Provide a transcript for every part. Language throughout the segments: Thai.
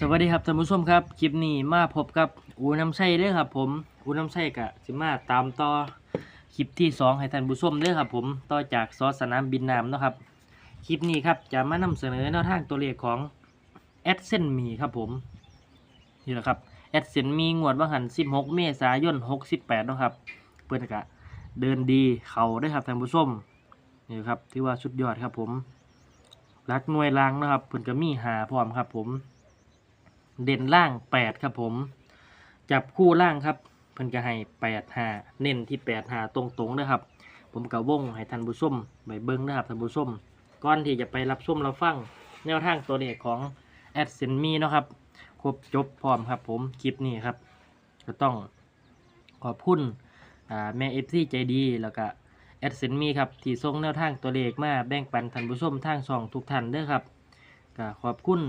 สวัสดีครับท่านผู้ชมครับ คลิปนี้มาพบกับอูน้ำไส้เด้อครับ ผมอูน้ำไส้กะสิมาตามต่อคลิปที่สองให้ท่านผู้ชมเด้อครับ ผมต่อจากซอสสนามบินน้ำเนาะครับคลิปนี้ครับจะมานำเสนอแนวทางตัวเลขของแอดเซนมีครับผมนี่แหละครับแอดเซนมีงวดวันหัน 16 เมษายน 68นะครับเพื่อนกะเดินดีเข่าได้ครับท่านผู้ชมนี่ครับที่ว่าสุดยอดครับผมรักหน่วยรางนะครับเพื่อนก็มีหาพร้อมครับผม เด่นล่างแปดครับผม จับคู่ล่างครับ เพิ่นก็ให้แปดหาเน้นที่แปดหาตรงๆนะครับ ผมก็วงให้ท่านผู้มไปเบิ้งนะครับท่านผู้มก่อนที่จะไปรับชมเรับฟังแนวทางตัวเลขของแอดเซนมีนะครับครบจบพร้อมครับผมคลิปนี้ครับ ก็ต้องขอบคุณอ่าแม่เอฟซีใจดีแล้วก็แอดเซนมีครับที่ส่งแนวทางตัวเลขมาแบ่งปันท่านผู้ชมทางช่องทุกท่านเด้อครับก็ขอบคุณ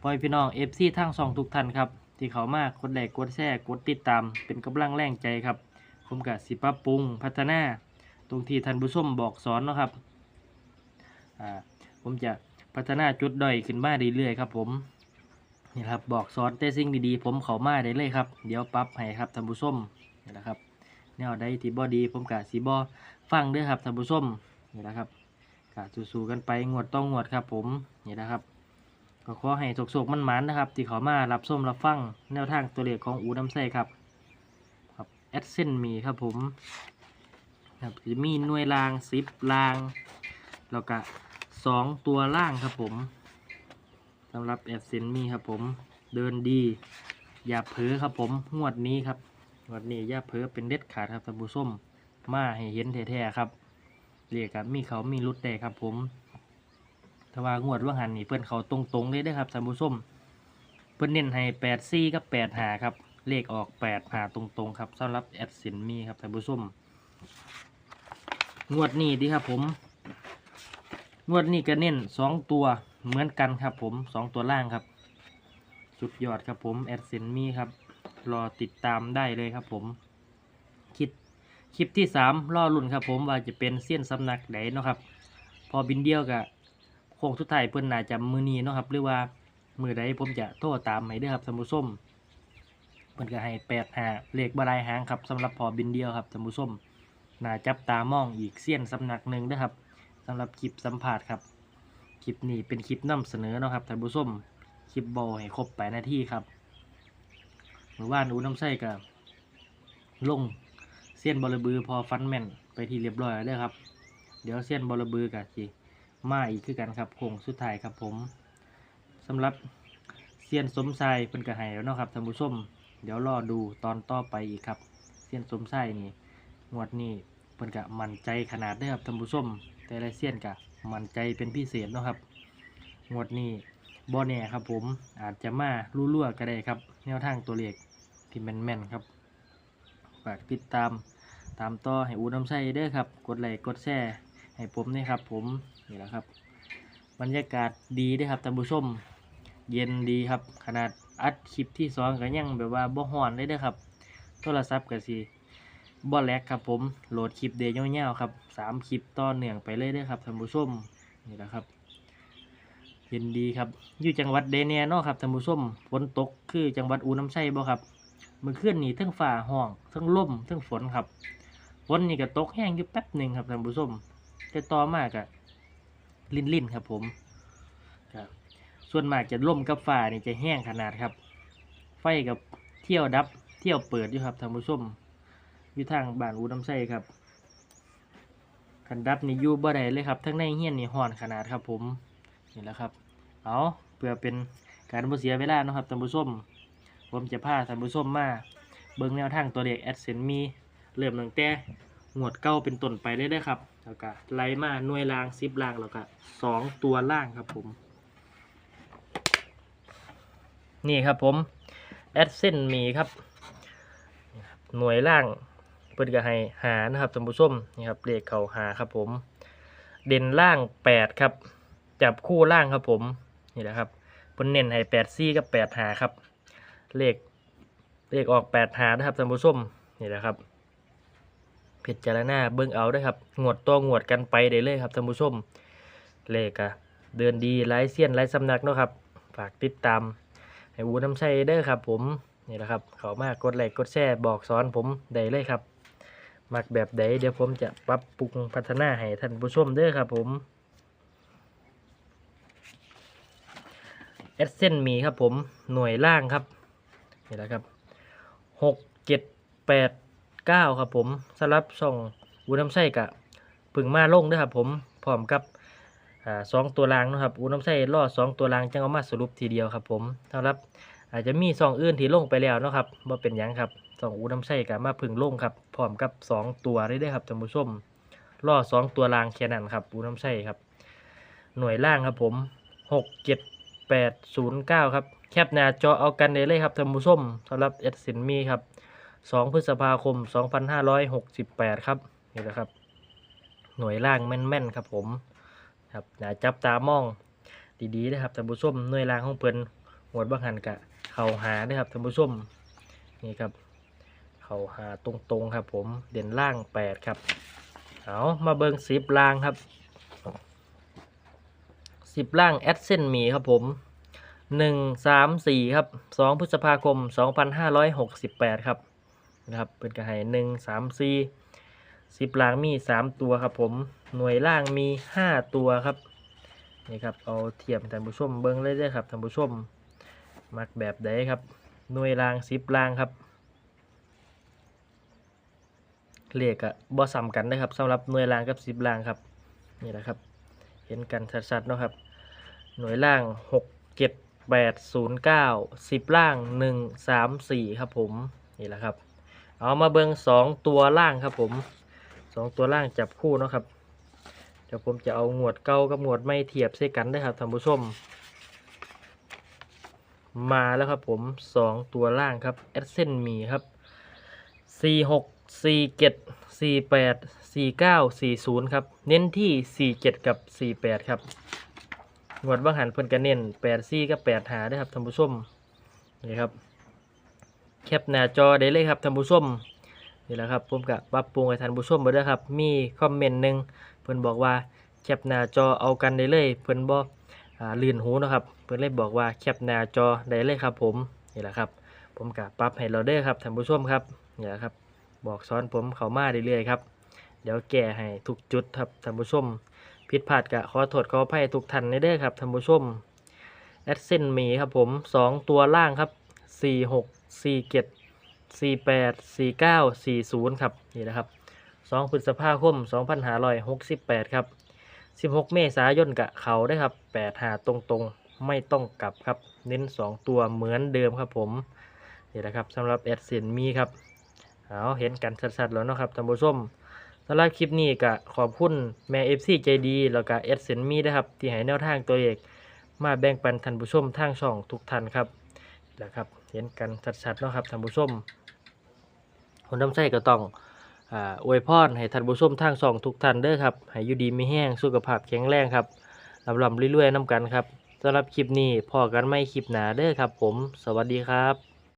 พ่อแม่พี่น้องเอฟซีทั้งสองทุกท่านครับ ที่เขามากกดไลค์กดแชร์กดติดตาม เป็นกำลังแรงใจครับ ผมกับสิปรับปรุงพัฒนา ตรงที่ท่านผู้ชมบอกสอนเนาะครับอ่าผมจะพัฒนาจุดด้อยขึ้นมาเรื่อยๆครับ ผมนี่ครับบอกสอนแต่สิ่งดีๆ ผมเขามาได้เลยครับ เดี๋ยวปรับให้ครับท่านผู้ชมนี่แหละครับแนวใดที่บอดี ผมกับสีบอฟังด้วยครับท่านผู้ชมนี่แหละครับกะสู้ๆกันไปงวดต้องงวดครับ ผมนี่นะครับ ก็ขอให้โศกๆมันมันนะครับ ที่เขามารับส้มรับฟังแนวทางตัวเลขของอูน้ำไส้ครับครับแอดเซนมีครับผมครับจะมีหน่วยรางสิบราง แล้วก็สองตัวล่างครับผมสำหรับแอดเซนมีครับผมเดินดี อย่าเผลอครับผมงวดนี้ครับงวดนี้อย่าเผลอเป็นเด็ดขาดครับท่านผู้มมาให้เห็นแท้ๆครับเรียกกับมีเขามีรุดแดครับผม ถ้าว่างวดว่าหันนี่เพิ่นเขาตรงๆเลยเด้ครับท่านผู้ชมเพิ่นเน้นให้แปดซี่กับแปดหาครับ เลขออกแปดหาตรงๆครับสำหรับแอดสินมีครับท่านผู้ชมงวดนี้ดีครับผมงวดนี้ก็เน้นสองตัวเหมือนกันครับผมสองตัวล่างครับสุดยอดครับผมแอดสินมีครับ รอติดตามได้เลยครับผมคลิปคลิปที่สามรอรุ่นครับผมว่าจะเป็นเสี้ยนสำนักไหนเนาะครับ พอบินเดียวกับ โค้งสุดท้ายเพิ่นน่าจะมือนีเนาะครับหรือว่ามือใดผมจะโทรตามให้เด้อครับท่านผู้มเพิ่นก็ให้แปดหาเลขบลายหางครับสำหรับพอบินเดียวครับท่านผู้มน่าจับตามองอีกเสี้ยนสำนักหนึ่งเด้อครับสำหรับคลิปสัมภาษณ์ครับคลิปนี้เป็นคลิปนำเสนอเนาะครับท่านผู้ชมคลิปบอให้ครบแปดนาทีครับเมื่อวานอูน้ำไส้กับลงเสี้ยนบอลบือพอฟันแม่นไปที่เรียบร้อยแล้วครับ เดี๋ยวเสี้ยนบอลบือกับจี มาอีกคือกันครับโค้งสุดท้ายครับผมสำหรับเซียนสมชายเป็นกระหายแล้วเนาะครับท่านผู้ชมเดี๋ยวรอดูตอนต่อไปอีกครับเซียนสมชายนี่งวดนี้เพิ่นกะมั่นใจขนาดได้ครับท่านผู้ชมแต่ละเซียนกะมั่นใจเป็นพิเศษเนาะครับงวดนี้บ่แน่ครับผมอาจจะมาลู่ๆก็ได้ครับ แนวทางตัวเลขที่แม่นๆครับฝากติดตามตามต่อให้อูน้ำใส่เด้อครับ กดไลค์กดแชร์ ให้ผมนี่ครับ ผมนี่แหละครับ บรรยากาศดีด้วยครับท่านผู้ชม เย็นดีครับ ขนาดอัดคลิปที่สองก็ยังแบบว่าบ่ฮ้อนเลยเด้อครับ โทรศัพท์ก็สิบ่แลกครับผมโหลดคลิปเดยาวๆครับสามคลิปต่อเนื่องไปเลยเด้อครับท่านผู้ชมนี่แหละครับ เย็นดีครับอยู่จังหวัดเดเนียเนาะครับท่านผู้ชมฝนตกคือจังหวัดอูน้ำไส้บ่ครับเมื่อคืนนี้ทั้งฝ่าห้องทั้งลมทั้งฝนครับฝนนี่ก็ตกแห้งอยู่แป๊บหนึ่งครับท่านผู้ชม แต่ต่อมากอะลิ้นลิ้นๆครับผมครับส่วนมากจะล่มกับฟ้านี่จะแห้งขนาดครับ ไฟกับเที่ยวดับเที่ยวเปิดอยู่ครับท่านผู้ชมอยู่ทางบ้านอูน้ำไส้ครับคันดับนี่อยู่บ่ได้เลยครับทั้งในเฮียนนี่ห้อนขนาดครับผมนี่แหละครับ เอาเพื่อเป็นการบ่เสียเวลาเนาะครับท่านผู้ชมผมจะพาท่านผู้ชมมาเบิ่งแนวทางตัวเลขแอดเซนมีเริ่มตั้งแต่งวดเก้าเป็นต้นไปได้ได้อครับ แล้วก็ไล่มาหน่วยล่างซิบล่างแล้วก็สองตัวล่างครับผม นี่ครับผมแอดเส้นมีครับ หน่วยล่างเปิดก็ให้หานะครับท่านผู้ชมนี่ครับเลขเขาหาครับผม เด่นล่างแปดครับ จับคู่ล่างครับผมนี่แหละครับเพิ่นเน้นให้แปดซี่กับแปดหาครับ เลขเลขออกแปดหานะครับท่านผู้ชมนี่แหละครับ พิจารณาเบิ่งเอาได้ครับงวดต่องวดกันไปได้เลยครับท่านผู้ชมเลขอะเดินดีไลายเซียนไลายสำนักเนาะครับ ฝากติดตามให้อูน้ำใส่เด้อครับ ผมนี่แหละครับเขามากดไลค์กดแชร์บอกสอนผมได้เลยครับ มักแบบใดเดี๋ยวผมจะปรับปรุงพัฒนาให้ท่านผู้ชมเด้อครับผมเอสเซนมีครับผมหน่วยล่างครับนี่แหละครับหกเจ็ดแปด เก้าครับผมสำหรับช่องอูน้ำไส้กะพึ่งมาลงด้อครับผมพร้อมกับอสองตัวรางนะครับอูน้ำไส้ล่อสองตัวรางจังเอามาสรุปทีเดียวครับผมสำหรับอาจจะมีซองอื่นที่ลงไปแล้วนะครับว่าเป็นยังครับซองอูน้ำใส่กับมาพึ่งลงครับพร้อมกับ 2 ตัวได้ด้วยครับท่านผู้ชมล่อ2ตัวรางแค่นั้นครับอูน้ำใส่ครับหน่วยล่างครับผม6 7 8 0 9ครับแคปหน้าจอเอากันได้เลยครับท่านผู้ชมสำหรับเอสินมีครับ 2 พฤษภาคม 2568 ครับนี่แหละครับ หน่วยล่างแม่นๆครับผมครับอย่าจับตามองดีๆนะครับท่านผู้ชมหน่วยล่างของเพิ่นหวดบางหันกะเข่าหาด้วยครับท่านผู้ชมนี่ครับเข่าหาตรงๆครับ ผมเด่นล่างแปดครับเอามาเบิงสิบล่างครับสิบล่างแอดเซนมีครับผมหนึ่งสามสี่ครับสองพฤษภาคมสองพันห้าร้อยหกสิบแปดครับ นะครับเป็นกระหายหนึ่งสามสี่สิบล่างมีสามตัวครับผมหน่วยล่างมีห้าตัวครับนี่ครับเอาเทียมท่านผู้ชมเบิ้งเลยเด้ครับท่านผู้ชมมักแบบใดครับ หน่วยรางสิบรางครับเลขอะบ่ซ้ำกันนะครับสำหรับหน่วยรางกับสิบรางครับนี่แหละครับเห็นกันชัดๆเนาะครับ หน่วยล่างหกเจ็ดแปดศูนย์เก้าสิบล่างหนึ่งสามสี่ครับผมนี่แหละครับ เอามาเบิงสองตัวล่างครับผมสองตัวล่างจับคู่เนาะครับเดี๋ยวผมจะเอาหมวดเก้ากับหมวดไม่เทียบใส่กันได้ครับท่านผู้ชมมาแล้วครับผมสองตัวล่างครับแอดเซนมีครับสี่หกสี่เจ็ดสี่แปดสี่เก้าสี่ศูนย์ครับ เน้นที่สี่เจ็ดกับสี่แปดครับหมวดบางหันเพิ่นกันเน้นแปดสี่กับแปดหาได้ครับท่านผู้ชมนี่ครับ แคปหน้าจอได้เลยครับท่านผู้ชมนี่แหละครับผมกับปรับปรุงให้ท่านผู้ชมไปด้วยครับ มีคอมเมนต์หนึ่งเพิ่อนบอกว่าแคปหน้าจอเอากันได้เลย เพิ่อนบอกลื่นหูนะครับ เพิ่อนเลยบอกว่าแคปหน้าจอได้เลยครับ ผมนี่แหละครับ ผมกับปรับให้เราเด้ครับท่านผู้ชมครับนี่แหละครับ บอกสอนผมเข้ามาเรื่อยๆครับเดี๋ยวแก้ให้ทุกจุดครับท่านผู้ชมผิดพลาดกะขอโทษขออภัยทุกท่านในเด้อครับท่านผู้ชมแอดเซนมีครับผมสองตัวล่างครับสี่หก สี่เจ็ดสี่แปดสี่เก้าสี่ศูนย์ครับนี่นะครับสองพฤษภาคมสองพันห้าร้อยหกสิบแปดครับสิบหกเมษายนกะเขาได้ครับแปดหาตรงๆ ไม่ต้องกลับครับ เน้นสองตัวเหมือนเดิมครับผมนี่นะครับสำหรับแอดเซนมีครับเอาเห็นกันชัดๆแล้วเนาะครับท่านผู้ชมสำหรับคลิปนี้ก็ขอบคุณแม่เอฟซีใจดีแล้วก็เอสเซนมีนะครับ ที่ให้แนวทางตัวเอกมาแบ่งปันท่านผู้ชมทางช่องทุกท่านครับนะครับ เห็นกันชัดๆเนาะครับท่านผู้ชมคนทำไส้ก็ต้องอวยพรให้ท่านผู้ชมทางสองทุกท่านเด้อครับให้อยู่ดีไม่แห้งสุขภาพแข็งแรงครับลำลำเรื่อยๆน้ำกันครับสำหรับคลิปนี้พอกันไม่คลิปหนาเด้อครับ ผม สวัสดีครับ